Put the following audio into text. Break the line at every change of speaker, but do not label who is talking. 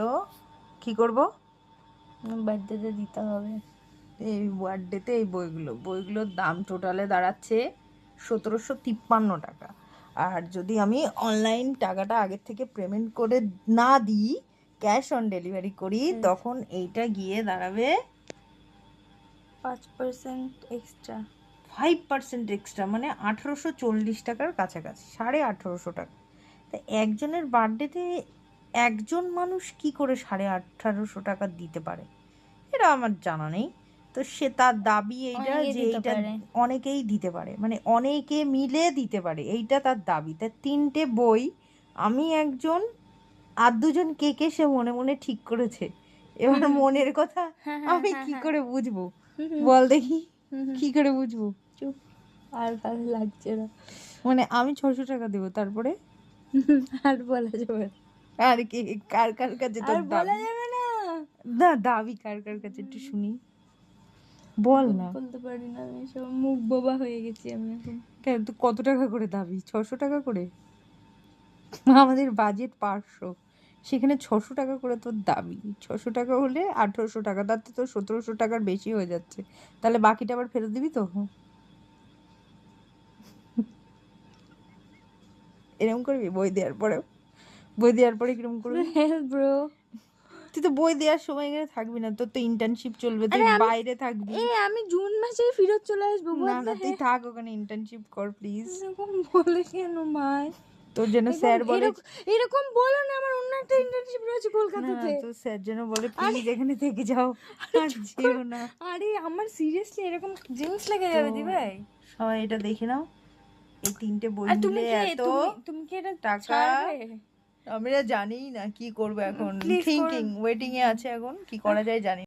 বইগুলো কি করব?
বার্থডেতে দিতে হবে।
এই বার্থডেতে এই বইগুলো। বইগুলোর দাম টোটালে দাঁড়াচ্ছে সতেরোশো তিপ্পান্ন টাকা। আর যদি আমি অনলাইন টাকাটা আগের থেকে পেমেন্ট করে না দিই ক্যাশ অন ডেলিভারি করি তখন এইটা গিয়ে দাঁড়াবে
পাঁচ percent extra
five percent extra মানে আঠেরোশো চল্লিশ টাকার কাছাকাছি সাড়ে আঠেরোশো টাকা। তা একজনের বার্থডেতে একজন মানুষ কি করে সাড়ে আঠারোশো টাকা দিতে পারে? এটা আমার জানা নেই। তো সে তার দাবি এইটা যে এইটা অনেকেই দিতে পারে। মানে অনেকে মিলে দিতে পারে। এইটা তার দাবি। তার তিনটে বই আমি একজন আর দুজন কে কে সে মনে মনে ঠিক করেছে। এবার মনের কথা
হ্যাঁ,
আমি কি করে বুঝব? বল দেখি কি করে বুঝব?
চুপ। আর ভালো লাগছে না।
মানে আমি ছশো টাকা দেবো তারপরে?
আর বলা যাবে না।
আর কি কার কার কাছে তোর
বলা যাবে না।
না দাবি কার কার কাছে একটু শুনি। বল না।
বলতে পারি না আমি সব মুখ বোবা হয়ে গেছি আমি এখন।
কেন তুই কত টাকা করে দাবি? ছশো টাকা করে? আমাদের বাজেট পাঁচশো। সেখানে ছশো টাকা করে তোর দাবি। ছশো টাকা হলে আঠেরোশো টাকা তার তো তোর সতেরোশো টাকার বেশি হয়ে যাচ্ছে। তাহলে বাকিটা আবার ফেরত দিবি তো? এরকম করবি বই দেওয়ার পরেও? বই দেওয়ার পরে কীরকম করবি?
ব্রো
তুই তো বই দেওয়ার সময় এখানে থাকবি না তোর তো ইন্টার্নশিপ চলবে তুই বাইরে থাকবি।
এই আমি জুন মাসে ফেরত চলে আসব
না না তুই থাক ওখানে ইন্টার্নশিপ কর প্লিজ
এরকম বলে কেন মাই
তোর জন্য স্যার বলে
এরকম- বলো না আমার অন্য একটা ইন্টার্নশিপ রয়েছে কলকাতাতে।
তোর স্যার যেন বলে প্লিজ এখানে থেকে যাও আর যেও না।
আরে আমার সিরিয়াসলি এরকম জিনিস লেগে যাবে দি ভাই
সবাই এটা দেখে নাও। এই তিনটে বই মিলে এত
তুমি- কি এটা
টাকা? আমরা জানি না কি করব এখন থিঙ্কিং ওয়েটিং এ আছে এখন কি করা যায় জানি।